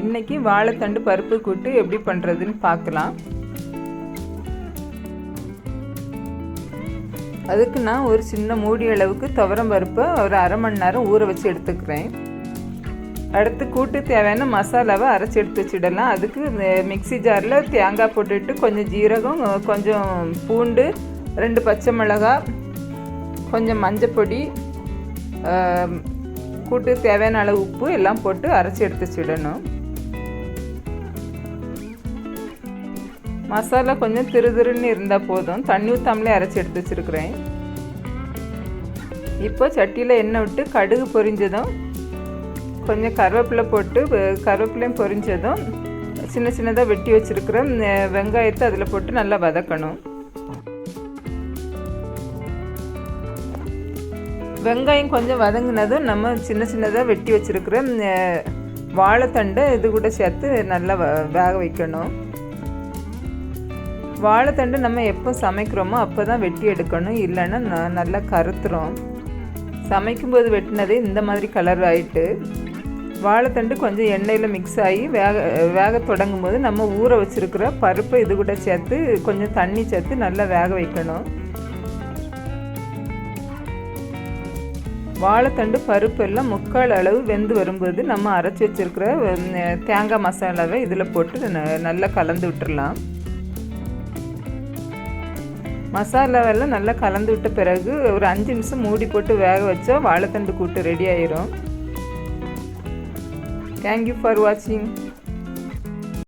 இன்னைக்கு வாழைத்தண்டு பருப்பு கூட்டு எப்படி பண்ணுறதுன்னு பார்க்கலாம். அதுக்கு நான் ஒரு சின்ன மூடி அளவுக்கு துவரம் பருப்பை ஒரு அரை மணி நேரம் ஊற வச்சு எடுத்துக்கிறேன். அடுத்து கூட்டு தேவையான மசாலாவை அரைச்சி எடுத்து வச்சிடலாம். அதுக்கு மிக்சி மிக்ஸி ஜாரில் தேங்காய் போட்டுட்டு கொஞ்சம் ஜீரகம் கொஞ்சம் பூண்டு ரெண்டு பச்சை மிளகாய் கொஞ்சம் மஞ்சப்பொடி கூட்டு தேவையான அளவு உப்பு எல்லாம் போட்டு அரைச்சி எடுத்து வச்சிடணும். மசாலா கொஞ்சம் திரு திருன்னு இருந்தால் போதும். தண்ணி ஊற்றாமலே அரைச்சி எடுத்து வச்சுருக்குறேன். இப்போ சட்டியில் எண்ணெய் விட்டு கடுகு பொரிஞ்சதும் கொஞ்சம் கருவேப்பிலை போட்டு கருவேப்பிலையும் பொரிஞ்சதும் சின்ன சின்னதாக வெட்டி வச்சுருக்கிற வெங்காயத்தை அதில் போட்டு நல்லா வதக்கணும். வெங்காயம் கொஞ்சம் வதங்கினதும் நம்ம சின்ன சின்னதாக வெட்டி வச்சுருக்கிற வாழைத்தண்டை இது கூட சேர்த்து நல்லா வ வேக வைக்கணும். வாழைத்தண்டு நம்ம எப்போ சமைக்கிறோமோ அப்போ தான் வெட்டி எடுக்கணும். இல்லைன்னா நல்லா கருத்துரும். சமைக்கும்போது வெட்டினதே இந்த மாதிரி கலர் ஆகிட்டு வாழைத்தண்டு கொஞ்சம் எண்ணெயில் மிக்ஸ் ஆகி வேக வேக தொடங்கும் போது நம்ம ஊற வச்சுருக்கிற பருப்பை இது கூட சேர்த்து கொஞ்சம் தண்ணி சேர்த்து நல்லா வேக வைக்கணும். வாழைத்தண்டு பருப்பு எல்லாம் முக்கால் அளவு வெந்து வரும்போது நம்ம அரைச்சி வச்சிருக்கிற தேங்காய் மசாலாவை இதில் போட்டு ந- நல்லா கலந்து விட்டுடலாம் மசாலாவெல்லாம் நல்லா கலந்து விட்ட பிறகு ஒரு அஞ்சு நிமிஷம் மூடி போட்டு வேக வச்சா வாழைத்தண்டு கூட்டு ரெடி ஆயிரும். தேங்க்யூ ஃபார் வாட்சிங்